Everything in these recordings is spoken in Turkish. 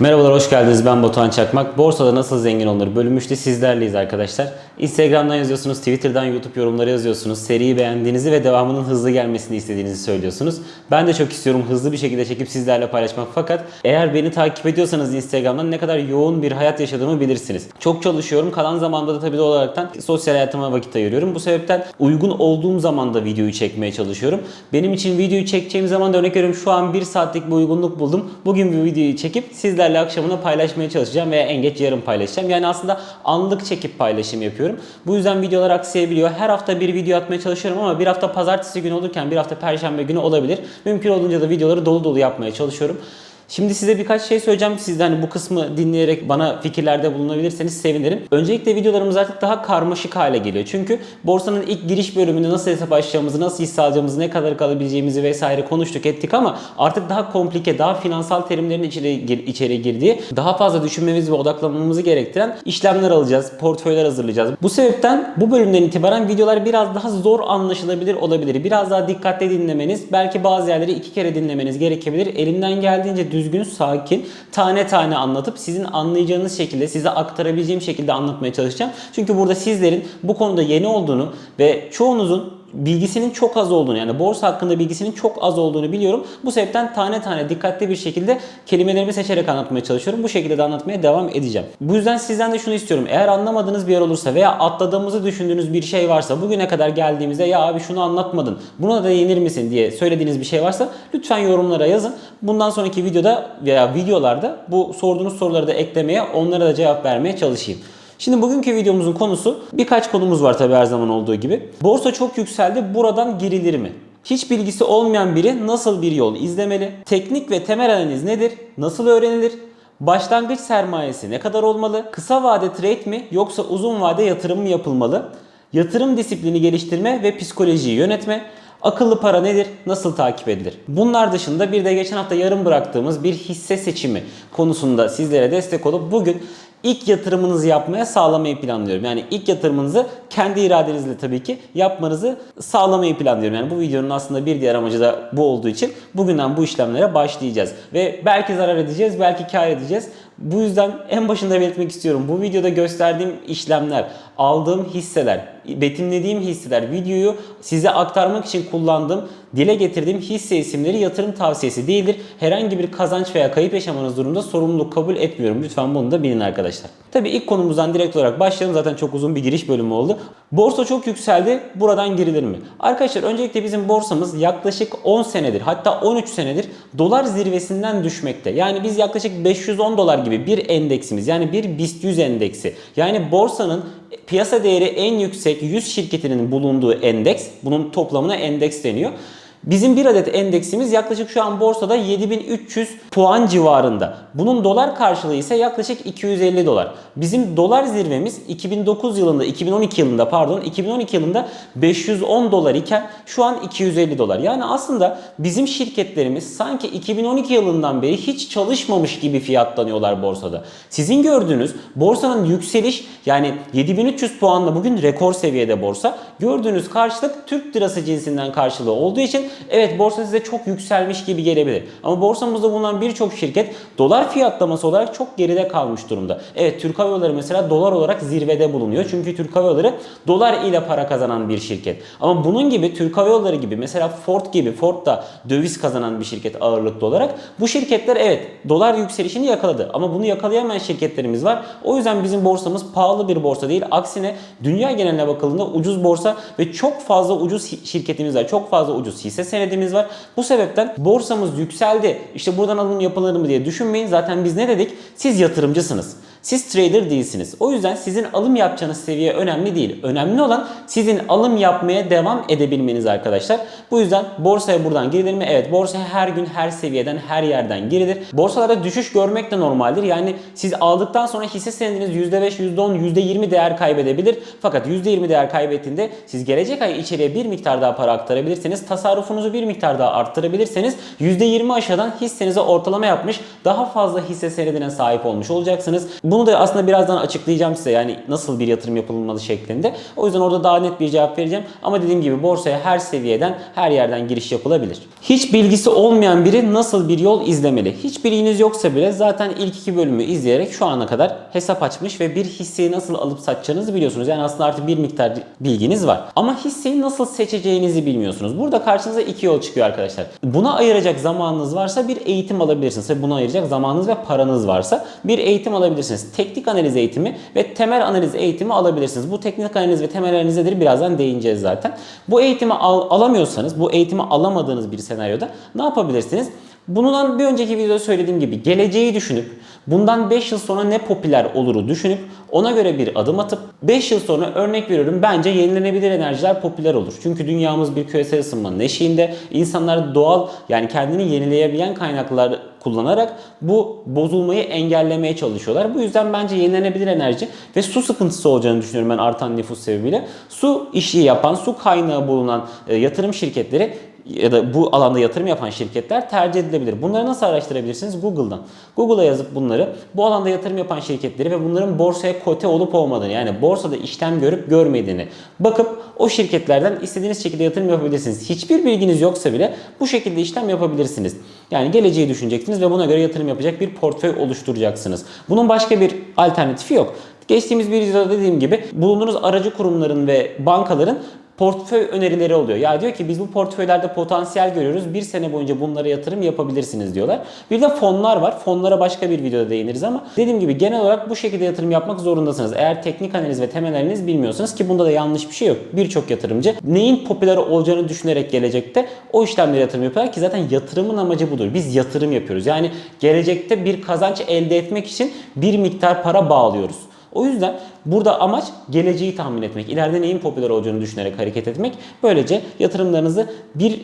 Merhabalar, hoş geldiniz. Ben Batuhan Çakmak. Borsada nasıl zengin olunur bölüm 3'te sizlerleyiz arkadaşlar. Instagram'dan yazıyorsunuz, Twitter'dan, YouTube yorumları yazıyorsunuz. Seriyi beğendiğinizi ve devamının hızlı gelmesini istediğinizi söylüyorsunuz. Ben de çok istiyorum hızlı bir şekilde çekip sizlerle paylaşmak. Fakat eğer beni takip ediyorsanız Instagram'dan ne kadar yoğun bir hayat yaşadığımı bilirsiniz. Çok çalışıyorum. Kalan zamanda da tabii doğal olaraktan sosyal hayatıma vakit ayırıyorum. Bu sebepten uygun olduğum zaman da videoyu çekmeye çalışıyorum. Benim için videoyu çekeceğim zaman da örnek veriyorum şu an bir saatlik bir uygunluk buldum. Bugün bir videoyu çekip sizlerle akşamına paylaşmaya çalışacağım veya en geç yarın paylaşacağım. Yani aslında anlık çekip paylaşım yapıyorum. Bu yüzden videolar aksayabiliyor. Her hafta bir video atmaya çalışıyorum ama bir hafta pazartesi günü olurken bir hafta perşembe günü olabilir. Mümkün olduğunca da videoları dolu dolu yapmaya çalışıyorum. Şimdi size birkaç şey söyleyeceğim. Siz de hani bu kısmı dinleyerek bana fikirlerde bulunabilirseniz sevinirim. Öncelikle videolarımız artık daha karmaşık hale geliyor. Çünkü borsanın ilk giriş bölümünde nasıl hesap açacağımızı, nasıl hisse alacağımızı, ne kadar kalabileceğimizi vesaire konuştuk ettik ama artık daha komplike, daha finansal terimlerin içeri, gir- içeri girdiği, daha fazla düşünmemiz ve odaklanmamızı gerektiren işlemler alacağız, portföyler hazırlayacağız. Bu sebepten bu bölümden itibaren videolar biraz daha zor anlaşılabilir olabilir. Biraz daha dikkatli dinlemeniz, belki bazı yerleri iki kere dinlemeniz gerekebilir. Elimden geldiğince düzgün, sakin, tane tane anlatıp sizin anlayacağınız şekilde, size aktarabileceğim şekilde anlatmaya çalışacağım. Çünkü burada sizlerin bu konuda yeni olduğunu ve çoğunuzun bilgisinin çok az olduğunu yani borsa hakkında bilgisinin çok az olduğunu biliyorum. Bu sebepten tane tane dikkatli bir şekilde kelimelerimi seçerek anlatmaya çalışıyorum. Bu şekilde de anlatmaya devam edeceğim. Bu yüzden sizden de şunu istiyorum. Eğer anlamadığınız bir yer olursa veya atladığımızı düşündüğünüz bir şey varsa bugüne kadar geldiğimizde ya abi şunu anlatmadın buna da yenir misin diye söylediğiniz bir şey varsa lütfen yorumlara yazın. Bundan sonraki videoda veya videolarda bu sorduğunuz soruları da eklemeye onlara da cevap vermeye çalışayım. Şimdi bugünkü videomuzun konusu birkaç konumuz var tabii her zaman olduğu gibi. Borsa çok yükseldi buradan girilir mi? Hiç bilgisi olmayan biri nasıl bir yol izlemeli? Teknik ve temel analiz nedir? Nasıl öğrenilir? Başlangıç sermayesi ne kadar olmalı? Kısa vade trade mi yoksa uzun vade yatırım mı yapılmalı? Yatırım disiplini geliştirme ve psikolojiyi yönetme. Akıllı para nedir? Nasıl takip edilir? Bunlar dışında bir de geçen hafta yarım bıraktığımız bir hisse seçimi konusunda sizlere destek olup bugün ilk yatırımınızı yapmaya sağlamayı planlıyorum. Yani ilk yatırımınızı kendi iradenizle tabii ki yapmanızı sağlamayı planlıyorum. Yani bu videonun aslında bir diğer amacı da bu olduğu için bugünden bu işlemlere başlayacağız. Ve belki zarar edeceğiz, belki kar edeceğiz. Bu yüzden en başında belirtmek istiyorum. Bu videoda gösterdiğim işlemler, aldığım hisseler, betimlediğim hisseler, videoyu size aktarmak için kullandığım, dile getirdiğim hisse isimleri yatırım tavsiyesi değildir. Herhangi bir kazanç veya kayıp yaşamanız durumunda sorumluluk kabul etmiyorum. Lütfen bunu da bilin arkadaşlar. Tabii ilk konumuzdan direkt olarak başlayalım. Zaten çok uzun bir giriş bölümü oldu. Borsa çok yükseldi. Buradan girilir mi? Arkadaşlar öncelikle bizim borsamız yaklaşık 10 senedir hatta 13 senedir dolar zirvesinden düşmekte. Yani biz yaklaşık 510 dolar gibi bir endeksimiz yani bir BIST 100 endeksi. Yani borsanın piyasa değeri en yüksek 100 şirketinin bulunduğu endeks. Bunun toplamına endeks deniyor. Bizim bir adet endeksimiz yaklaşık şu an borsada 7300 puan civarında. Bunun dolar karşılığı ise yaklaşık 250 dolar. Bizim dolar zirvemiz 2009 yılında, 2012 yılında pardon, 2012 yılında 510 dolar iken şu an 250 dolar. Yani aslında bizim şirketlerimiz sanki 2012 yılından beri hiç çalışmamış gibi fiyatlanıyorlar borsada. Sizin gördüğünüz borsanın yükseliş yani 7300 puanla bugün rekor seviyede borsa. Gördüğünüz karşılık Türk lirası cinsinden karşılığı olduğu için evet borsa size çok yükselmiş gibi gelebilir. Ama borsamızda bulunan birçok şirket dolar fiyatlaması olarak çok geride kalmış durumda. Evet Türk Hava Yolları mesela dolar olarak zirvede bulunuyor. Çünkü Türk Hava Yolları dolar ile para kazanan bir şirket. Ama bunun gibi Türk Hava Yolları gibi mesela Ford gibi Ford da döviz kazanan bir şirket ağırlıklı olarak. Bu şirketler evet dolar yükselişini yakaladı. Ama bunu yakalayamayan şirketlerimiz var. O yüzden bizim borsamız pahalı bir borsa değil. Aksine dünya geneline bakıldığında ucuz borsa ve çok fazla ucuz şirketimiz var. Çok fazla ucuz hisse senedimiz var. Bu sebepten borsamız yükseldi. İşte buradan alım yapılır mı diye düşünmeyin. Zaten biz ne dedik? Siz yatırımcısınız. Siz trader değilsiniz. O yüzden sizin alım yapacağınız seviye önemli değil. Önemli olan sizin alım yapmaya devam edebilmeniz arkadaşlar. Bu yüzden borsaya buradan girilir mi? Evet borsaya her gün her seviyeden her yerden girilir. Borsalarda düşüş görmek de normaldir. Yani siz aldıktan sonra hisse senediniz %5, %10, %20 değer kaybedebilir. Fakat %20 değer kaybettiğinde siz gelecek ay içeriye bir miktar daha para aktarabilirseniz, tasarrufunuzu bir miktar daha arttırabilirseniz %20 aşağıdan hissenize ortalama yapmış daha fazla hisse senedine sahip olmuş olacaksınız. Bu Bunu da aslında birazdan açıklayacağım size yani nasıl bir yatırım yapılmalı şeklinde. O yüzden orada daha net bir cevap vereceğim. Ama dediğim gibi borsaya her seviyeden, her yerden giriş yapılabilir. Hiç bilgisi olmayan biri nasıl bir yol izlemeli? Hiç bilginiz yoksa bile zaten ilk iki bölümü izleyerek şu ana kadar hesap açmış ve bir hisseyi nasıl alıp satacağınızı biliyorsunuz. Yani aslında artık bir miktar bilginiz var. Ama hisseyi nasıl seçeceğinizi bilmiyorsunuz. Burada karşınıza iki yol çıkıyor arkadaşlar. Buna ayıracak zamanınız varsa bir eğitim alabilirsiniz. Buna ayıracak zamanınız ve paranız varsa bir eğitim alabilirsiniz. Teknik analiz eğitimi ve temel analiz eğitimi alabilirsiniz. Bu teknik analiz ve temel analiz nedir birazdan değineceğiz zaten. Bu eğitimi al- alamıyorsanız, bu eğitimi alamadığınız bir senaryoda ne yapabilirsiniz? Bundan bir önceki videoda söylediğim gibi geleceği düşünüp bundan 5 yıl sonra ne popüler oluru düşünüp ona göre bir adım atıp 5 yıl sonra örnek veriyorum bence yenilenebilir enerjiler popüler olur. Çünkü dünyamız bir küresel ısınmanın eşiğinde. İnsanlar doğal yani kendini yenileyebilen kaynaklar kullanarak bu bozulmayı engellemeye çalışıyorlar. Bu yüzden bence yenilenebilir enerji ve su sıkıntısı olacağını düşünüyorum ben artan nüfus sebebiyle. Su işi yapan, su kaynağı bulunan e, yatırım şirketleri ya da bu alanda yatırım yapan şirketler tercih edilebilir. Bunları nasıl araştırabilirsiniz? Google'dan. Google'a yazıp bunları bu alanda yatırım yapan şirketleri ve bunların borsaya kote olup olmadığını yani borsada işlem görüp görmediğini bakıp o şirketlerden istediğiniz şekilde yatırım yapabilirsiniz. Hiçbir bilginiz yoksa bile bu şekilde işlem yapabilirsiniz. Yani geleceği düşüneceksiniz ve buna göre yatırım yapacak bir portföy oluşturacaksınız. Bunun başka bir alternatifi yok. Geçtiğimiz bir videoda dediğim gibi bulunduğunuz aracı kurumların ve bankaların portföy önerileri oluyor. Ya diyor ki biz bu portföylerde potansiyel görüyoruz. Bir sene boyunca bunlara yatırım yapabilirsiniz diyorlar. Bir de fonlar var. Fonlara başka bir videoda değiniriz ama dediğim gibi genel olarak bu şekilde yatırım yapmak zorundasınız. Eğer teknik analiz ve temel analiz bilmiyorsanız ki bunda da yanlış bir şey yok. Birçok yatırımcı neyin popüler olacağını düşünerek gelecekte o işlemlere yatırım yapıyorlar ki zaten yatırımın amacı budur. Biz yatırım yapıyoruz. Yani gelecekte bir kazanç elde etmek için bir miktar para bağlıyoruz. O yüzden burada amaç geleceği tahmin etmek. İleride neyin popüler olacağını düşünerek hareket etmek. Böylece yatırımlarınızı bir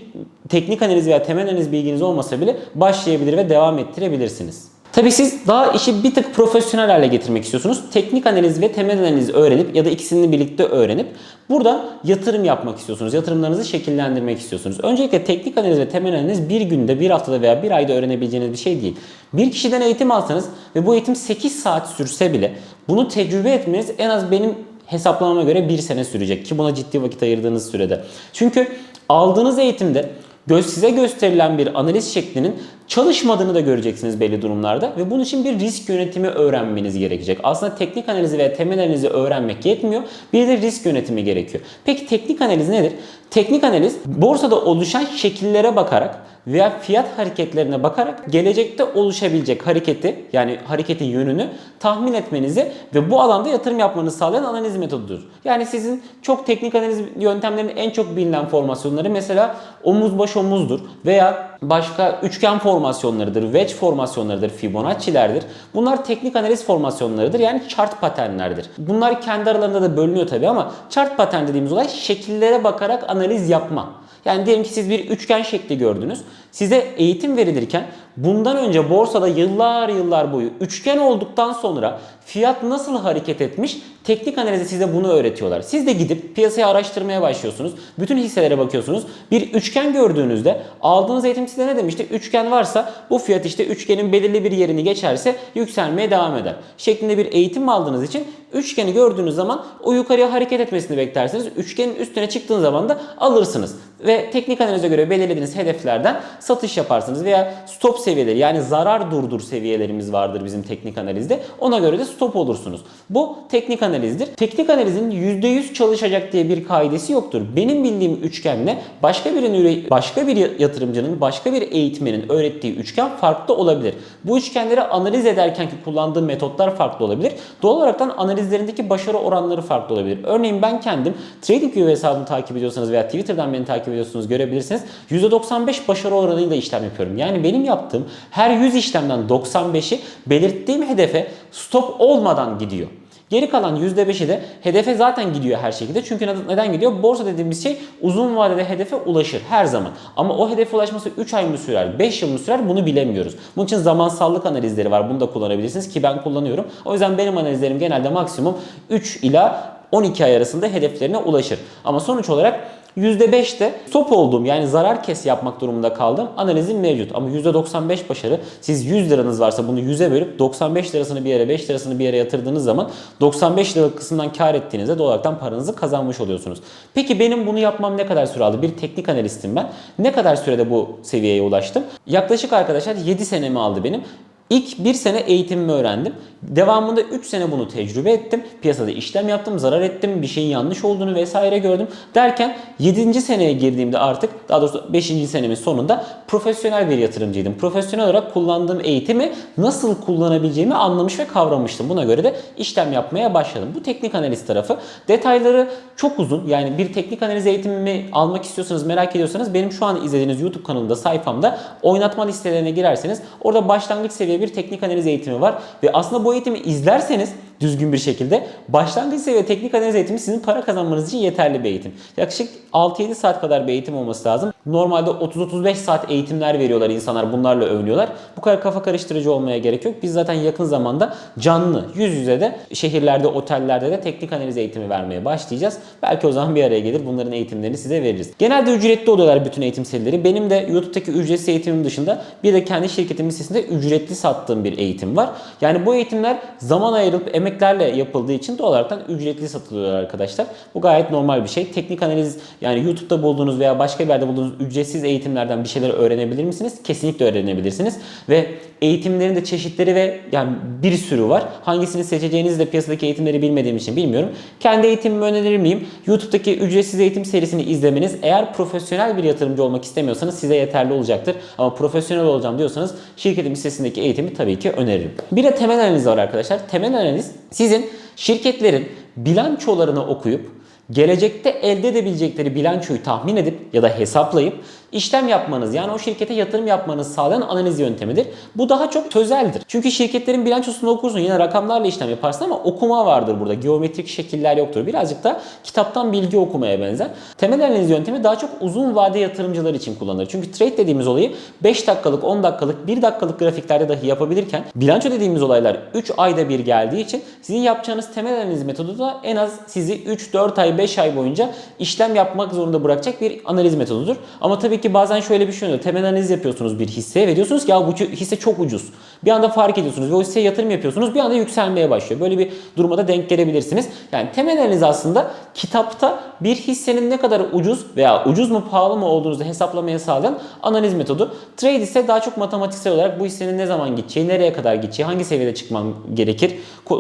teknik analiz veya temel analiz bilginiz olmasa bile başlayabilir ve devam ettirebilirsiniz. Tabii siz daha işi bir tık profesyonel hale getirmek istiyorsunuz. Teknik analiz ve temel analiz öğrenip ya da ikisini birlikte öğrenip burada yatırım yapmak istiyorsunuz. Yatırımlarınızı şekillendirmek istiyorsunuz. Öncelikle teknik analiz ve temel analiz bir günde, bir haftada veya bir ayda öğrenebileceğiniz bir şey değil. Bir kişiden eğitim alsanız ve bu eğitim 8 saat sürse bile bunu tecrübe etmeniz en az benim hesaplamama göre bir sene sürecek ki buna ciddi vakit ayırdığınız sürede. Çünkü aldığınız eğitimde göz size gösterilen bir analiz şeklinin çalışmadığını da göreceksiniz belli durumlarda ve bunun için bir risk yönetimi öğrenmeniz gerekecek. Aslında teknik analizi veya temel analizi öğrenmek yetmiyor. Bir de risk yönetimi gerekiyor. Peki teknik analiz nedir? Teknik analiz borsada oluşan şekillere bakarak veya fiyat hareketlerine bakarak gelecekte oluşabilecek hareketi yani hareketin yönünü tahmin etmenizi ve bu alanda yatırım yapmanızı sağlayan analiz metodudur. Yani sizin çok teknik analiz yöntemlerinin en çok bilinen formasyonları mesela omuz baş omuzdur veya başka üçgen formasyonlarıdır, wedge formasyonlarıdır, Fibonacci'lerdir. Bunlar teknik analiz formasyonlarıdır yani chart paternlerdir. Bunlar kendi aralarında da bölünüyor tabi ama chart patern dediğimiz olay şekillere bakarak analiz yapma. Yani diyelim ki siz bir üçgen şekli gördünüz. Size eğitim verilirken bundan önce borsada yıllar yıllar boyu üçgen olduktan sonra fiyat nasıl hareket etmiş teknik analizi size bunu öğretiyorlar. Siz de gidip piyasayı araştırmaya başlıyorsunuz. Bütün hisselere bakıyorsunuz. Bir üçgen gördüğünüzde aldığınız eğitim size ne demişti? Üçgen varsa bu fiyat işte üçgenin belirli bir yerini geçerse yükselmeye devam eder. Şeklinde bir eğitim aldığınız için üçgeni gördüğünüz zaman o yukarıya hareket etmesini beklersiniz. Üçgenin üstüne çıktığınız zaman da alırsınız. Ve teknik analize göre belirlediğiniz hedeflerden satış yaparsınız veya stop seviyeleri yani zarar durdur seviyelerimiz vardır bizim teknik analizde. Ona göre de stop olursunuz. Bu teknik analizdir. Teknik analizin %100 çalışacak diye bir kaidesi yoktur. Benim bildiğim üçgenle başka bir başka bir yatırımcının, başka bir eğitmenin öğrettiği üçgen farklı olabilir. Bu üçgenleri analiz ederkenki kullandığı metotlar farklı olabilir. Doğal olaraktan analizlerindeki başarı oranları farklı olabilir. Örneğin ben kendim TradingView hesabını takip ediyorsanız veya Twitter'dan beni takip ediyorsunuz görebilirsiniz. %95 başarı oranıyla işlem yapıyorum. Yani benim yaptığım her 100 işlemden 95'i belirttiğim hedefe stop olmadan gidiyor. Geri kalan %5'i de hedefe zaten gidiyor her şekilde. Çünkü neden gidiyor? Borsa dediğimiz şey uzun vadede hedefe ulaşır her zaman. Ama o hedefe ulaşması 3 ay mı sürer, 5 yıl mı sürer bunu bilemiyoruz. Bunun için zamansallık analizleri var. Bunu da kullanabilirsiniz ki ben kullanıyorum. O yüzden benim analizlerim genelde maksimum 3 ila 12 ay arasında hedeflerine ulaşır. Ama sonuç olarak %5'te stop olduğum yani zarar kes yapmak durumunda kaldığım analizim mevcut. Ama %95 başarı siz 100 liranız varsa bunu 100'e bölüp 95 lirasını bir yere 5 lirasını bir yere yatırdığınız zaman 95 liralık kısımdan kar ettiğinizde doğal olaraktan paranızı kazanmış oluyorsunuz. Peki benim bunu yapmam ne kadar süre aldı? Bir teknik analistim ben. Ne kadar sürede bu seviyeye ulaştım? Yaklaşık arkadaşlar 7 senemi aldı benim. İlk bir sene eğitimimi öğrendim. Devamında 3 sene bunu tecrübe ettim. Piyasada işlem yaptım, zarar ettim, bir şeyin yanlış olduğunu vesaire gördüm. Derken 7. seneye girdiğimde artık daha doğrusu 5. senemin sonunda profesyonel bir yatırımcıydım. Profesyonel olarak kullandığım eğitimi nasıl kullanabileceğimi anlamış ve kavramıştım. Buna göre de işlem yapmaya başladım. Bu teknik analiz tarafı. Detayları çok uzun. Yani bir teknik analiz eğitimimi almak istiyorsanız, merak ediyorsanız benim şu an izlediğiniz YouTube kanalımda, sayfamda oynatma listelerine girerseniz orada başlangıç seviye bir teknik analiz eğitimi var. Ve aslında bu eğitimi izlerseniz düzgün bir şekilde başlangıç seviye teknik analiz eğitimi sizin para kazanmanız için yeterli bir eğitim. Yaklaşık 6-7 saat kadar bir eğitim olması lazım. Normalde 30-35 saat eğitimler veriyorlar insanlar bunlarla övünüyorlar. Bu kadar kafa karıştırıcı olmaya gerek yok. Biz zaten yakın zamanda canlı yüz yüze de şehirlerde, otellerde de teknik analiz eğitimi vermeye başlayacağız. Belki o zaman bir araya gelir bunların eğitimlerini size veririz. Genelde ücretli oluyorlar bütün eğitim serileri. Benim de YouTube'daki ücretsiz eğitimim dışında bir de kendi şirketimin sitesinde ücretli sattığım bir eğitim var. Yani bu eğitimler zaman ayrılıp emeklerle yapıldığı için doğal olarak ücretli satılıyorlar arkadaşlar. Bu gayet normal bir şey. Teknik analiz yani YouTube'da bulduğunuz veya başka bir yerde bulduğunuz ücretsiz eğitimlerden bir şeyler öğrenebilir misiniz? Kesinlikle öğrenebilirsiniz. Ve eğitimlerin de çeşitleri ve yani bir sürü var. Hangisini seçeceğinizi de piyasadaki eğitimleri bilmediğim için bilmiyorum. Kendi eğitimimi önerir miyim? YouTube'daki ücretsiz eğitim serisini izlemeniz eğer profesyonel bir yatırımcı olmak istemiyorsanız size yeterli olacaktır. Ama profesyonel olacağım diyorsanız şirketin sitesindeki eğitimi tabii ki öneririm. Bir de temel analiz var arkadaşlar. Temel analiz sizin şirketlerin bilançolarını okuyup gelecekte elde edebilecekleri bilançoyu tahmin edip ya da hesaplayıp işlem yapmanız yani o şirkete yatırım yapmanız sağlayan analiz yöntemidir. Bu daha çok sözeldir. Çünkü şirketlerin bilançosunu okursun yine rakamlarla işlem yaparsın ama okuma vardır burada. Geometrik şekiller yoktur. Birazcık da kitaptan bilgi okumaya benzer. Temel analiz yöntemi daha çok uzun vade yatırımcılar için kullanılır. Çünkü trade dediğimiz olayı 5 dakikalık, 10 dakikalık, 1 dakikalık grafiklerde dahi yapabilirken bilanço dediğimiz olaylar 3 ayda bir geldiği için sizin yapacağınız temel analiz metodu da en az sizi 3-4 ay, 5 ay boyunca işlem yapmak zorunda bırakacak bir analiz metodudur. Ama tabii ki bazen şöyle bir şey oluyor. Temel analiz yapıyorsunuz bir hisseye ve diyorsunuz ki ya bu hisse çok ucuz. Bir anda fark ediyorsunuz ve o hisseye yatırım yapıyorsunuz. Bir anda yükselmeye başlıyor. Böyle bir duruma da denk gelebilirsiniz. Yani temel analiz aslında kitapta bir hissenin ne kadar ucuz veya ucuz mu pahalı mı olduğunuzu hesaplamaya sağlayan analiz metodu. Trade ise daha çok matematiksel olarak bu hissenin ne zaman gideceği, nereye kadar gideceği, hangi seviyede çıkmam gerekir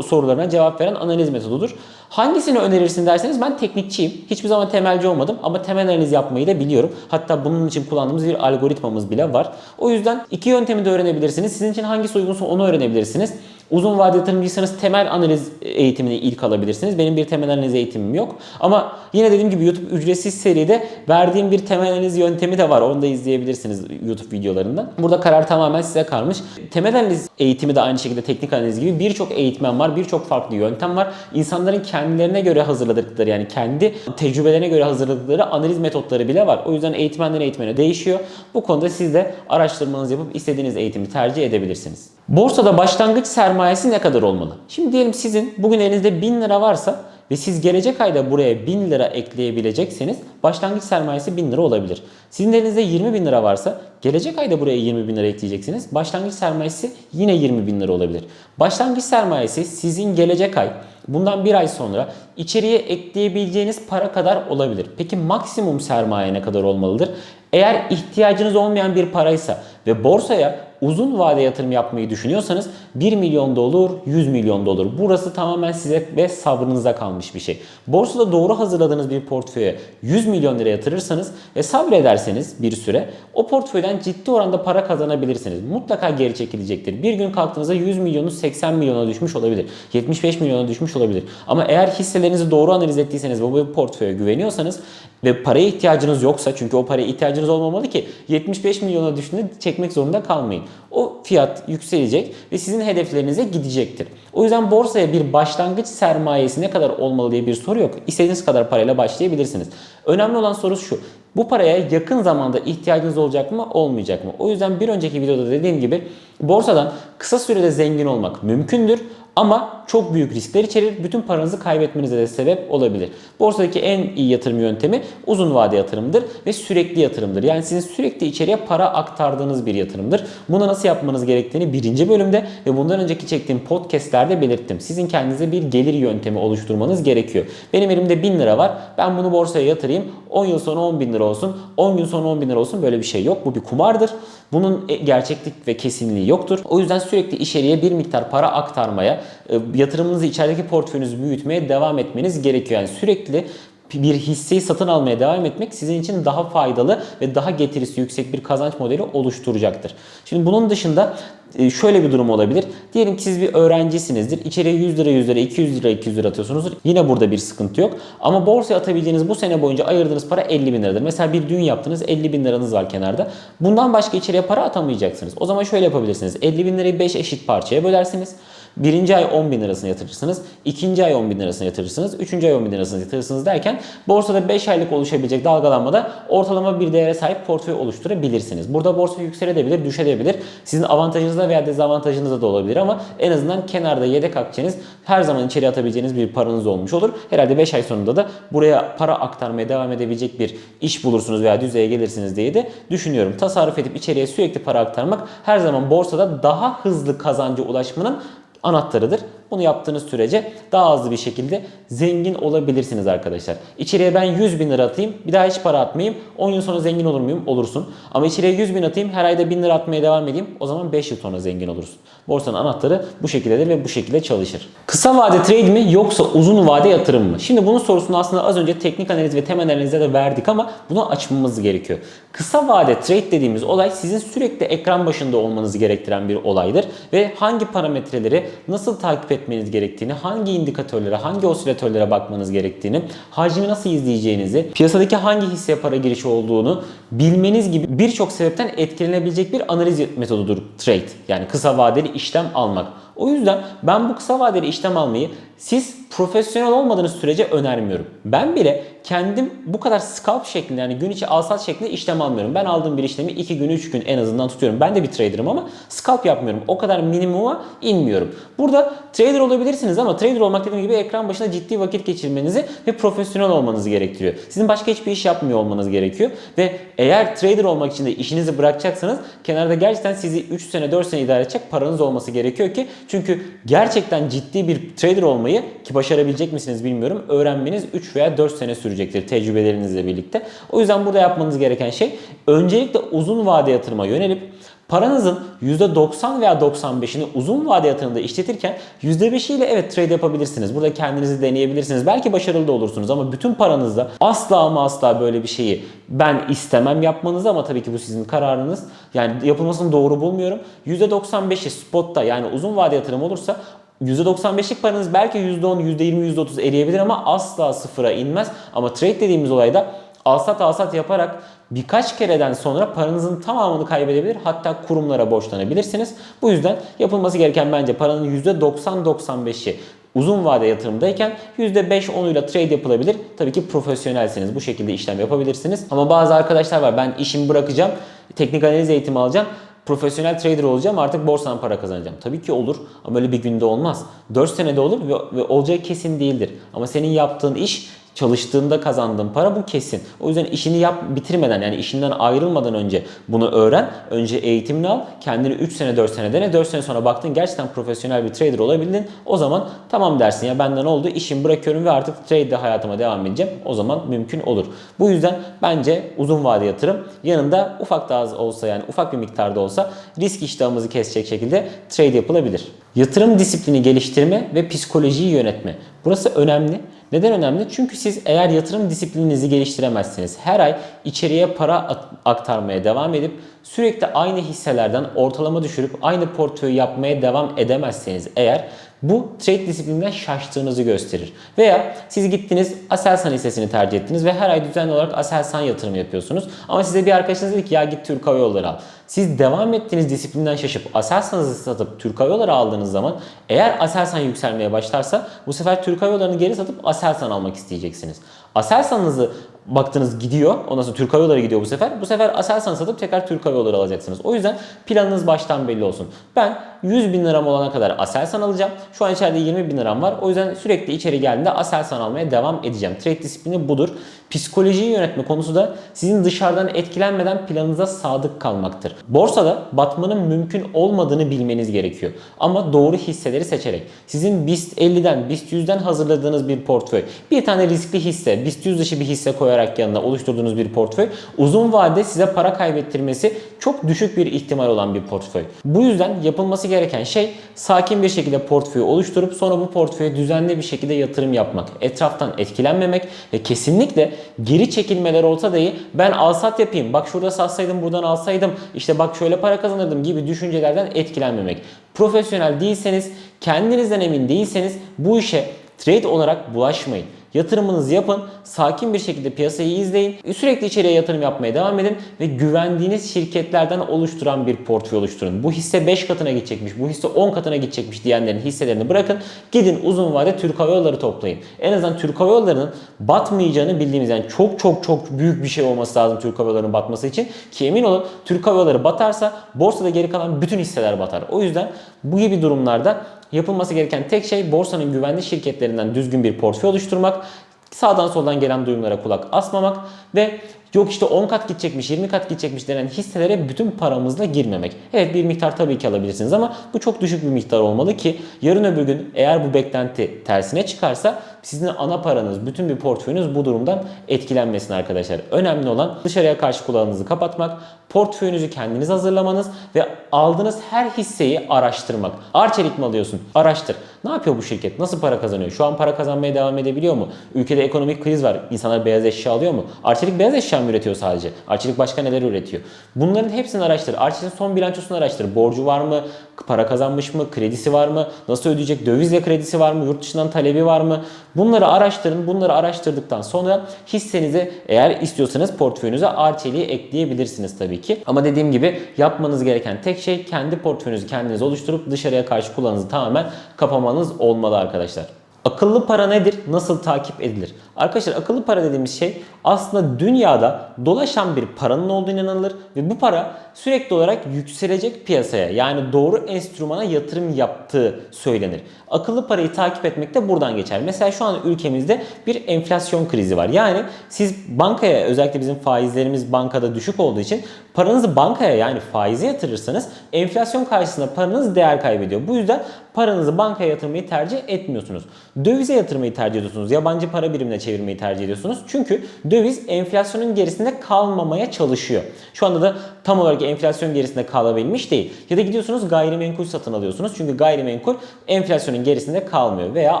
sorularına cevap veren analiz metodudur. Hangisini önerirsin derseniz ben teknikçiyim. Hiçbir zaman temelci olmadım ama temel analiz yapmayı da biliyorum. Hatta bunun için kullandığımız bir algoritmamız bile var. O yüzden iki yöntemi de öğrenebilirsiniz. Sizin için hangisi uygunsa onu öğrenebilirsiniz. Uzun vade yatırımcıysanız temel analiz eğitimini ilk alabilirsiniz. Benim bir temel analiz eğitimim yok. Ama yine dediğim gibi YouTube ücretsiz seride verdiğim bir temel analiz yöntemi de var. Onu da izleyebilirsiniz YouTube videolarından. Burada karar tamamen size kalmış. Temel analiz eğitimi de aynı şekilde teknik analiz gibi birçok eğitmen var. Birçok farklı yöntem var. İnsanların kendilerine göre hazırladıkları yani kendi tecrübelerine göre hazırladıkları analiz metotları bile var. O yüzden eğitmenden eğitmene değişiyor. Bu konuda siz de araştırmanızı yapıp istediğiniz eğitimi tercih edebilirsiniz. Borsada başlangıç sermayesi ne kadar olmalı? Şimdi diyelim sizin bugün elinizde 1000 lira varsa ve siz gelecek ayda buraya 1000 lira ekleyebilecekseniz başlangıç sermayesi 1000 lira olabilir. Sizin elinizde 20 bin lira varsa gelecek ayda buraya 20 bin lira ekleyeceksiniz. Başlangıç sermayesi yine 20 bin lira olabilir. Başlangıç sermayesi sizin gelecek ay bundan bir ay sonra içeriye ekleyebileceğiniz para kadar olabilir. Peki maksimum sermaye ne kadar olmalıdır? Eğer ihtiyacınız olmayan bir paraysa ve borsaya uzun vade yatırım yapmayı düşünüyorsanız 1 milyon da olur, 100 milyon da olur. Burası tamamen size ve sabrınıza kalmış bir şey. Borsada doğru hazırladığınız bir portföye 100 milyon lira yatırırsanız ve sabrederseniz bir süre o portföyden ciddi oranda para kazanabilirsiniz. Mutlaka geri çekilecektir. Bir gün kalktığınızda 100 milyonu 80 milyona düşmüş olabilir. 75 milyona düşmüş olabilir. Ama eğer hisselerinizi doğru analiz ettiyseniz ve bu portföye güveniyorsanız ve paraya ihtiyacınız yoksa çünkü o paraya ihtiyacınız olmamalı ki 75 milyona düşünce çekmek zorunda kalmayın. O fiyat yükselecek ve sizin hedeflerinize gidecektir. O yüzden borsaya bir başlangıç sermayesi ne kadar olmalı diye bir soru yok. İstediğiniz kadar parayla başlayabilirsiniz. Önemli olan soru şu. Bu paraya yakın zamanda ihtiyacınız olacak mı, olmayacak mı? O yüzden bir önceki videoda dediğim gibi borsadan kısa sürede zengin olmak mümkündür ama çok büyük riskler içerir. Bütün paranızı kaybetmenize de sebep olabilir. Borsadaki en iyi yatırım yöntemi uzun vade yatırımdır ve sürekli yatırımdır. Yani sizin sürekli içeriye para aktardığınız bir yatırımdır. Bunu nasıl yapmanız gerektiğini birinci bölümde ve bundan önceki çektiğim podcastlerde belirttim. Sizin kendinize bir gelir yöntemi oluşturmanız gerekiyor. Benim elimde 1000 lira var. Ben bunu borsaya yatırayım. 10 yıl sonra 10 bin lira olsun. 10 gün sonra 10 bin lira olsun. Böyle bir şey yok. Bu bir kumardır. Bunun e, gerçeklik ve kesinliği yoktur. O yüzden sürekli içeriye bir miktar para aktarmaya, e, yatırımınızı içerideki portföyünüzü büyütmeye devam etmeniz gerekiyor. Yani sürekli bir hisseyi satın almaya devam etmek sizin için daha faydalı ve daha getirisi yüksek bir kazanç modeli oluşturacaktır. Şimdi bunun dışında e, şöyle bir durum olabilir. Diyelim ki siz bir öğrencisinizdir. İçeriye 100 lira 100 lira 200 lira 200 lira atıyorsunuzdur. Yine burada bir sıkıntı yok. Ama borsaya atabileceğiniz bu sene boyunca ayırdığınız para 50 bin liradır. Mesela bir düğün yaptınız 50 bin liranız var kenarda. Bundan başka içeriye para atamayacaksınız. O zaman şöyle yapabilirsiniz. 50 bin lirayı 5 eşit parçaya bölersiniz. Birinci ay 10 bin lirasını yatırırsınız. ikinci ay 10 bin lirasını yatırırsınız. Üçüncü ay 10 bin lirasını yatırırsınız derken borsada 5 aylık oluşabilecek dalgalanmada ortalama bir değere sahip portföy oluşturabilirsiniz. Burada borsa yükselebilir, düşebilir. Sizin avantajınızda veya dezavantajınızda da olabilir ama en azından kenarda yedek akçeniz her zaman içeri atabileceğiniz bir paranız olmuş olur. Herhalde 5 ay sonunda da buraya para aktarmaya devam edebilecek bir iş bulursunuz veya düzeye gelirsiniz diye de düşünüyorum. Tasarruf edip içeriye sürekli para aktarmak her zaman borsada daha hızlı kazanca ulaşmanın anahtarıdır. Bunu yaptığınız sürece daha hızlı bir şekilde zengin olabilirsiniz arkadaşlar. İçeriye ben 100 bin lira atayım bir daha hiç para atmayayım. 10 yıl sonra zengin olur muyum? Olursun. Ama içeriye 100 bin atayım her ayda 1000 lira atmaya devam edeyim. O zaman 5 yıl sonra zengin olursun. Borsanın anahtarı bu şekildedir ve bu şekilde çalışır. Kısa vade trade mi yoksa uzun vade yatırım mı? Şimdi bunun sorusunu aslında az önce teknik analiz ve temel analizde de verdik ama bunu açmamız gerekiyor. Kısa vade trade dediğimiz olay sizin sürekli ekran başında olmanızı gerektiren bir olaydır ve hangi parametreleri nasıl takip etmeniz gerektiğini, hangi indikatörlere, hangi osilatörlere bakmanız gerektiğini, hacmi nasıl izleyeceğinizi, piyasadaki hangi hisseye para girişi olduğunu bilmeniz gibi birçok sebepten etkilenebilecek bir analiz metodudur trade. Yani kısa vadeli işlem almak. O yüzden ben bu kısa vadeli işlem almayı siz profesyonel olmadığınız sürece önermiyorum. Ben bile kendim bu kadar scalp şeklinde yani gün içi alsat şeklinde işlem almıyorum. Ben aldığım bir işlemi 2 gün 3 gün en azından tutuyorum. Ben de bir trader'ım ama scalp yapmıyorum. O kadar minimuma inmiyorum. Burada trader olabilirsiniz ama trader olmak dediğim gibi ekran başında ciddi vakit geçirmenizi ve profesyonel olmanızı gerektiriyor. Sizin başka hiçbir iş yapmıyor olmanız gerekiyor ve eğer trader olmak için de işinizi bırakacaksanız kenarda gerçekten sizi 3 sene 4 sene idare edecek paranız olması gerekiyor ki çünkü gerçekten ciddi bir trader olmayı ki başarabilecek misiniz bilmiyorum öğrenmeniz 3 veya 4 sene sürecektir tecrübelerinizle birlikte. O yüzden burada yapmanız gereken şey öncelikle uzun vade yatırıma yönelip Paranızın %90 veya 95'ini uzun vade yatırımda işletirken %5 ile evet trade yapabilirsiniz. Burada kendinizi deneyebilirsiniz. Belki başarılı da olursunuz ama bütün paranızda asla ama asla böyle bir şeyi ben istemem yapmanızı ama tabii ki bu sizin kararınız. Yani yapılmasını doğru bulmuyorum. %95'i spotta yani uzun vade yatırım olursa %95'lik paranız belki %10, %20, %30 eriyebilir ama asla sıfıra inmez. Ama trade dediğimiz olayda alsat alsat yaparak birkaç kereden sonra paranızın tamamını kaybedebilir. Hatta kurumlara borçlanabilirsiniz. Bu yüzden yapılması gereken bence paranın %90-95'i uzun vade yatırımdayken %5-10'uyla trade yapılabilir. Tabii ki profesyonelseniz bu şekilde işlem yapabilirsiniz. Ama bazı arkadaşlar var ben işimi bırakacağım, teknik analiz eğitimi alacağım profesyonel trader olacağım artık borsadan para kazanacağım. Tabii ki olur ama öyle bir günde olmaz. 4 senede olur ve, ve olacağı kesin değildir. Ama senin yaptığın iş çalıştığında kazandığın para bu kesin. O yüzden işini yap bitirmeden yani işinden ayrılmadan önce bunu öğren. Önce eğitimini al. Kendini 3 sene 4 sene dene. 4 sene sonra baktın gerçekten profesyonel bir trader olabildin. O zaman tamam dersin ya benden oldu. İşimi bırakıyorum ve artık trade'de hayatıma devam edeceğim. O zaman mümkün olur. Bu yüzden bence uzun vade yatırım yanında ufak da az olsa yani ufak bir miktarda olsa risk iştahımızı kesecek şekilde trade yapılabilir. Yatırım disiplini geliştirme ve psikolojiyi yönetme. Burası önemli. Neden önemli? Çünkü siz eğer yatırım disiplininizi geliştiremezseniz her ay içeriye para aktarmaya devam edip sürekli aynı hisselerden ortalama düşürüp aynı portföyü yapmaya devam edemezseniz eğer bu trade disiplininden şaştığınızı gösterir. Veya siz gittiniz Aselsan hissesini tercih ettiniz ve her ay düzenli olarak Aselsan yatırım yapıyorsunuz. Ama size bir arkadaşınız dedi ki ya git Türk Hava Yolları al. Siz devam ettiğiniz disiplinden şaşıp Aselsan'ınızı satıp Türk Hava Yolları aldığınız zaman eğer Aselsan yükselmeye başlarsa bu sefer Türk Hava Yolları'nı geri satıp Aselsan almak isteyeceksiniz. Aselsan'ınızı baktınız gidiyor. Ondan sonra Türk Hava Yolları gidiyor bu sefer. Bu sefer Aselsan satıp tekrar Türk Hava Yolları alacaksınız. O yüzden planınız baştan belli olsun. Ben 100 bin liram olana kadar Aselsan alacağım. Şu an içeride 20 bin liram var. O yüzden sürekli içeri geldiğinde Aselsan almaya devam edeceğim. Trade disiplini budur. Psikolojiyi yönetme konusu da sizin dışarıdan etkilenmeden planınıza sadık kalmaktır. Borsada batmanın mümkün olmadığını bilmeniz gerekiyor. Ama doğru hisseleri seçerek. Sizin BIST 50'den, BIST 100'den hazırladığınız bir portföy, bir tane riskli hisse, BIST 100 dışı bir hisse koyarak yanına oluşturduğunuz bir portföy, uzun vadede size para kaybettirmesi çok düşük bir ihtimal olan bir portföy. Bu yüzden yapılması gereken şey sakin bir şekilde portföyü oluşturup sonra bu portföye düzenli bir şekilde yatırım yapmak. Etraftan etkilenmemek ve kesinlikle geri çekilmeler olsa dahi ben alsat yapayım, bak şurada satsaydım buradan alsaydım, işte bak şöyle para kazanırdım gibi düşüncelerden etkilenmemek. Profesyonel değilseniz, kendinizden emin değilseniz bu işe trade olarak bulaşmayın. Yatırımınızı yapın, sakin bir şekilde piyasayı izleyin, sürekli içeriye yatırım yapmaya devam edin ve güvendiğiniz şirketlerden oluşturan bir portföy oluşturun. Bu hisse 5 katına gidecekmiş, bu hisse 10 katına gidecekmiş diyenlerin hisselerini bırakın. Gidin uzun vade Türk Hava Yolları toplayın. En azından Türk Hava Yolları'nın batmayacağını bildiğimiz yani çok çok çok büyük bir şey olması lazım Türk Hava Yolları'nın batması için. Ki emin olun Türk Hava Yolları batarsa borsada geri kalan bütün hisseler batar. O yüzden bu gibi durumlarda Yapılması gereken tek şey borsanın güvenli şirketlerinden düzgün bir portföy oluşturmak, sağdan soldan gelen duyumlara kulak asmamak ve yok işte 10 kat gidecekmiş, 20 kat gidecekmiş denen hisselere bütün paramızla girmemek. Evet bir miktar tabii ki alabilirsiniz ama bu çok düşük bir miktar olmalı ki yarın öbür gün eğer bu beklenti tersine çıkarsa sizin ana paranız, bütün bir portföyünüz bu durumdan etkilenmesin arkadaşlar. Önemli olan dışarıya karşı kulağınızı kapatmak, portföyünüzü kendiniz hazırlamanız ve aldığınız her hisseyi araştırmak. Arçelik mi alıyorsun? Araştır. Ne yapıyor bu şirket? Nasıl para kazanıyor? Şu an para kazanmaya devam edebiliyor mu? Ülkede ekonomik kriz var. İnsanlar beyaz eşya alıyor mu? Arçelik beyaz eşya mı üretiyor sadece? Arçelik başka neler üretiyor? Bunların hepsini araştır. Arçelik'in son bilançosunu araştır. Borcu var mı? Para kazanmış mı? Kredisi var mı? Nasıl ödeyecek? Dövizle kredisi var mı? Yurt dışından talebi var mı? Bunları araştırın. Bunları araştırdıktan sonra hissenize eğer istiyorsanız portföyünüze Arçelik'i ekleyebilirsiniz tabii ki. Ama dediğim gibi yapmanız gereken tek şey kendi portföyünüzü kendiniz oluşturup dışarıya karşı kulağınızı tamamen kapamanız olmalı arkadaşlar. Akıllı para nedir? Nasıl takip edilir? Arkadaşlar akıllı para dediğimiz şey aslında dünyada dolaşan bir paranın olduğu inanılır ve bu para sürekli olarak yükselecek piyasaya yani doğru enstrümana yatırım yaptığı söylenir. Akıllı parayı takip etmek de buradan geçer. Mesela şu an ülkemizde bir enflasyon krizi var. Yani siz bankaya özellikle bizim faizlerimiz bankada düşük olduğu için paranızı bankaya yani faize yatırırsanız enflasyon karşısında paranız değer kaybediyor. Bu yüzden paranızı bankaya yatırmayı tercih etmiyorsunuz. Dövize yatırmayı tercih ediyorsunuz. Yabancı para birimine çevirmeyi tercih ediyorsunuz. Çünkü döviz enflasyonun gerisinde kalmamaya çalışıyor. Şu anda da tam olarak enflasyon gerisinde kalabilmiş değil. Ya da gidiyorsunuz gayrimenkul satın alıyorsunuz. Çünkü gayrimenkul enflasyonun gerisinde kalmıyor. Veya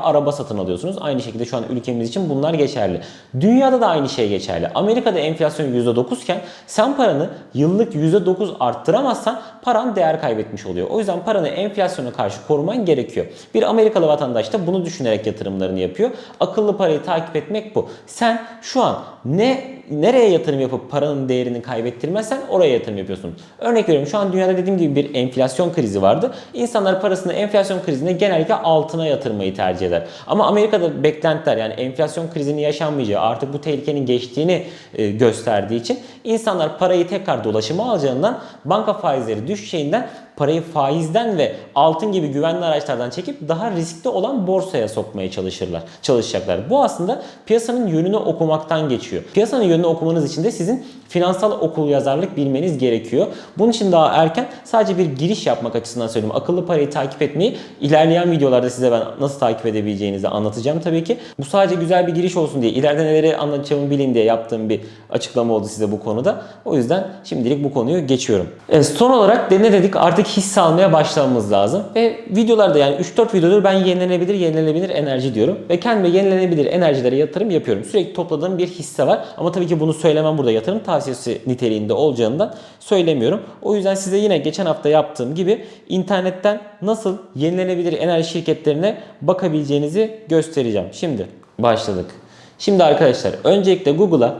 araba satın alıyorsunuz. Aynı şekilde şu an ülkemiz için bunlar geçerli. Dünyada da aynı şey geçerli. Amerika'da enflasyon %9 iken sen paranı yıllık %9 arttıramazsan paran değer kaybetmiş oluyor. O yüzden paranı enflasyona karşı koruman gerekiyor. Bir Amerikalı vatandaş da bunu düşünerek yatırımlarını yapıyor. Akıllı parayı takip etmek bu. Sen şu an ne nereye yatırım yapıp paranın değerini kaybettirmezsen oraya yatırım yapıyorsun. Örnek veriyorum şu an dünyada dediğim gibi bir enflasyon krizi vardı. İnsanlar parasını enflasyon krizinde genellikle altına yatırmayı tercih eder. Ama Amerika'da beklentiler yani enflasyon krizinin yaşanmayacağı artık bu tehlikenin geçtiğini e, gösterdiği için insanlar parayı tekrar dolaşıma alacağından banka faizleri düşeceğinden parayı faizden ve altın gibi güvenli araçlardan çekip daha riskli olan borsaya sokmaya çalışırlar, çalışacaklar. Bu aslında piyasanın yönünü okumaktan geçiyor. Piyasanın yönünü okumanız için de sizin finansal okul yazarlık bilmeniz gerekiyor. Bunun için daha erken sadece bir giriş yapmak açısından söylüyorum. Akıllı parayı takip etmeyi ilerleyen videolarda size ben nasıl takip edebileceğinizi anlatacağım tabii ki. Bu sadece güzel bir giriş olsun diye, ileride neleri anlatacağımı bilin diye yaptığım bir açıklama oldu size bu konuda. O yüzden şimdilik bu konuyu geçiyorum. Evet, son olarak de ne dedik? Artık hisse almaya başlamamız lazım. Ve videolarda yani 3-4 videodur ben yenilenebilir, yenilenebilir enerji diyorum. Ve kendime yenilenebilir enerjilere yatırım yapıyorum. Sürekli topladığım bir hisse var. Ama tabii ki bunu söylemem burada yatırım tavsiyesi niteliğinde olacağından söylemiyorum. O yüzden size yine geçen hafta yaptığım gibi internetten nasıl yenilenebilir enerji şirketlerine bakabileceğinizi göstereceğim. Şimdi başladık. Şimdi arkadaşlar öncelikle Google'a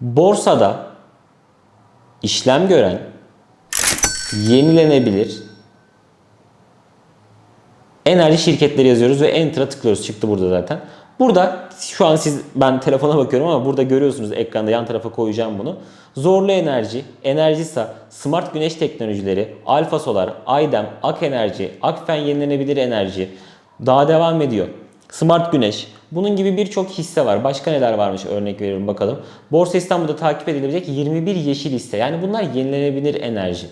borsada işlem gören yenilenebilir enerji şirketleri yazıyoruz ve Enter'a tıklıyoruz. Çıktı burada zaten. Burada şu an siz ben telefona bakıyorum ama burada görüyorsunuz ekranda yan tarafa koyacağım bunu. Zorlu enerji, Enerjisa, Smart Güneş Teknolojileri, Alfa Solar, Aydem, Ak Enerji, Akfen Yenilenebilir Enerji daha devam ediyor. Smart Güneş. Bunun gibi birçok hisse var. Başka neler varmış örnek veriyorum bakalım. Borsa İstanbul'da takip edilebilecek 21 yeşil hisse. Yani bunlar yenilenebilir enerji.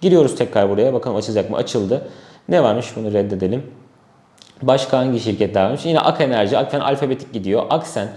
Giriyoruz tekrar buraya. Bakalım açılacak mı? Açıldı. Ne varmış? Bunu reddedelim. Başka hangi şirketler varmış? Yine Ak Enerji, Akfen alfabetik gidiyor. Aksen,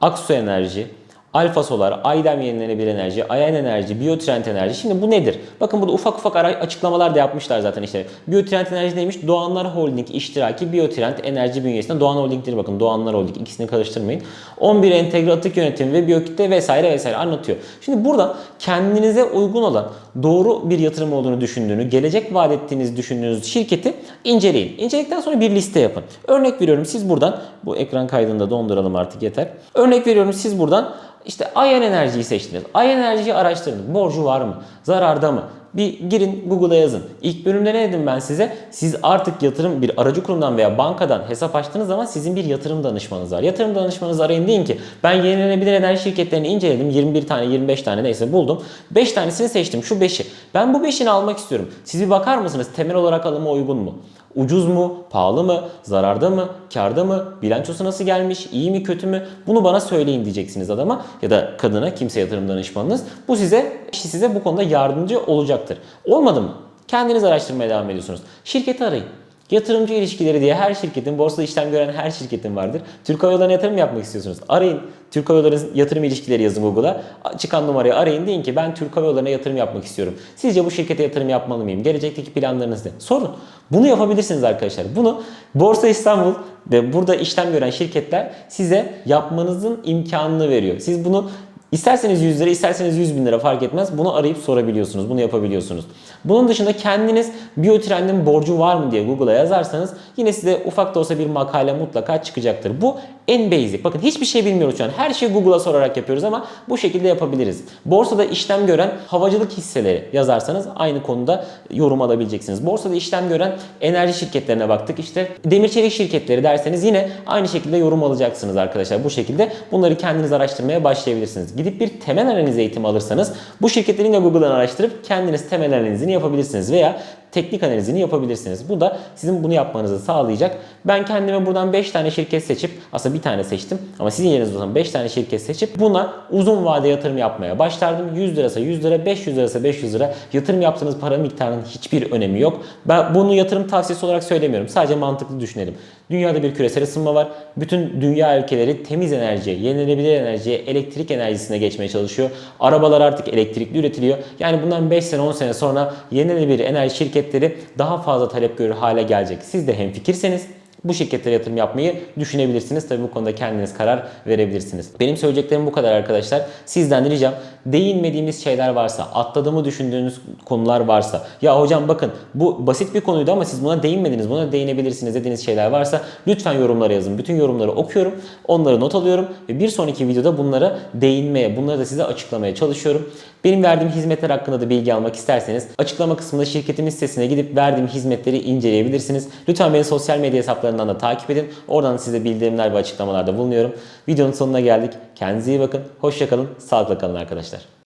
Aksu Enerji, Alfa Solar, Aydem Yenilenebilir Enerji, Ayan Enerji, Biotrend Enerji. Şimdi bu nedir? Bakın burada ufak ufak açıklamalar da yapmışlar zaten işte. Biotrend Enerji neymiş? Doğanlar Holding iştiraki Biotrend Enerji bünyesinde Doğan Holding'dir bakın. Doğanlar Holding ikisini karıştırmayın. 11 entegre atık yönetimi ve biyokitle vesaire vesaire anlatıyor. Şimdi burada kendinize uygun olan doğru bir yatırım olduğunu düşündüğünü, gelecek vaat ettiğinizi düşündüğünüz şirketi inceleyin. İnceledikten sonra bir liste yapın. Örnek veriyorum siz buradan, bu ekran kaydını da donduralım artık yeter. Örnek veriyorum siz buradan işte Ayan Enerji'yi seçtiniz. Ayan Enerji'yi araştırın. Borcu var mı? Zararda mı? Bir girin Google'a yazın. İlk bölümde ne dedim ben size? Siz artık yatırım bir aracı kurumdan veya bankadan hesap açtığınız zaman sizin bir yatırım danışmanınız var. Yatırım danışmanınızı arayın deyin ki ben yenilenebilir enerji şirketlerini inceledim. 21 tane 25 tane neyse buldum. 5 tanesini seçtim şu 5'i. Ben bu 5'ini almak istiyorum. Siz bir bakar mısınız? Temel olarak alıma uygun mu? Ucuz mu? Pahalı mı? Zararda mı? Karda mı? Bilançosu nasıl gelmiş? iyi mi? Kötü mü? Bunu bana söyleyin diyeceksiniz adama ya da kadına kimse yatırım danışmanınız. Bu size size bu konuda yardımcı olacaktır. Olmadı mı? Kendiniz araştırmaya devam ediyorsunuz. Şirketi arayın. Yatırımcı ilişkileri diye her şirketin, borsada işlem gören her şirketin vardır. Türk Hava yatırım yapmak istiyorsunuz. Arayın. Türk Hava Yolları yatırım ilişkileri yazın Google'a. Çıkan numarayı arayın deyin ki ben Türk Hava yatırım yapmak istiyorum. Sizce bu şirkete yatırım yapmalı mıyım? Gelecekteki planlarınız ne? Sorun. Bunu yapabilirsiniz arkadaşlar. Bunu Borsa İstanbul ve burada işlem gören şirketler size yapmanızın imkanını veriyor. Siz bunu İsterseniz 100 lira, isterseniz 100 bin lira fark etmez. Bunu arayıp sorabiliyorsunuz. Bunu yapabiliyorsunuz. Bunun dışında kendiniz biyotrendin borcu var mı diye Google'a yazarsanız yine size ufak da olsa bir makale mutlaka çıkacaktır. Bu en basic. Bakın hiçbir şey bilmiyoruz şu an. Her şeyi Google'a sorarak yapıyoruz ama bu şekilde yapabiliriz. Borsada işlem gören havacılık hisseleri yazarsanız aynı konuda yorum alabileceksiniz. Borsada işlem gören enerji şirketlerine baktık. İşte demir çelik şirketleri derseniz yine aynı şekilde yorum alacaksınız arkadaşlar. Bu şekilde bunları kendiniz araştırmaya başlayabilirsiniz. Gidip bir temel analiz eğitimi alırsanız bu şirketleri yine Google'dan araştırıp kendiniz temel analizini yapabilirsiniz veya teknik analizini yapabilirsiniz. Bu da sizin bunu yapmanızı sağlayacak. Ben kendime buradan 5 tane şirket seçip aslında bir tane seçtim ama sizin yerinizde olan 5 tane şirket seçip buna uzun vade yatırım yapmaya başlardım. 100 lirasa 100 lira, 500 lirasa 500 lira. Yatırım yaptığınız para miktarının hiçbir önemi yok. Ben bunu yatırım tavsiyesi olarak söylemiyorum. Sadece mantıklı düşünelim. Dünyada bir küresel ısınma var. Bütün dünya ülkeleri temiz enerjiye, yenilenebilir enerjiye, elektrik enerjisine geçmeye çalışıyor. Arabalar artık elektrikli üretiliyor. Yani bundan 5 sene 10 sene sonra yenilenebilir enerji şirketleri daha fazla talep görür hale gelecek. Siz de hemfikirseniz bu şirketlere yatırım yapmayı düşünebilirsiniz. Tabii bu konuda kendiniz karar verebilirsiniz. Benim söyleyeceklerim bu kadar arkadaşlar. Sizden ricam değinmediğimiz şeyler varsa, atladığımı düşündüğünüz konular varsa, ya hocam bakın bu basit bir konuydu ama siz buna değinmediniz, buna değinebilirsiniz dediğiniz şeyler varsa lütfen yorumlara yazın. Bütün yorumları okuyorum, onları not alıyorum ve bir sonraki videoda bunlara değinmeye, bunları da size açıklamaya çalışıyorum. Benim verdiğim hizmetler hakkında da bilgi almak isterseniz açıklama kısmında şirketimin sitesine gidip verdiğim hizmetleri inceleyebilirsiniz. Lütfen beni sosyal medya hesaplarından da takip edin. Oradan size bildirimler ve açıklamalarda bulunuyorum. Videonun sonuna geldik. Kendinize iyi bakın. Hoşçakalın. Sağlıkla kalın arkadaşlar.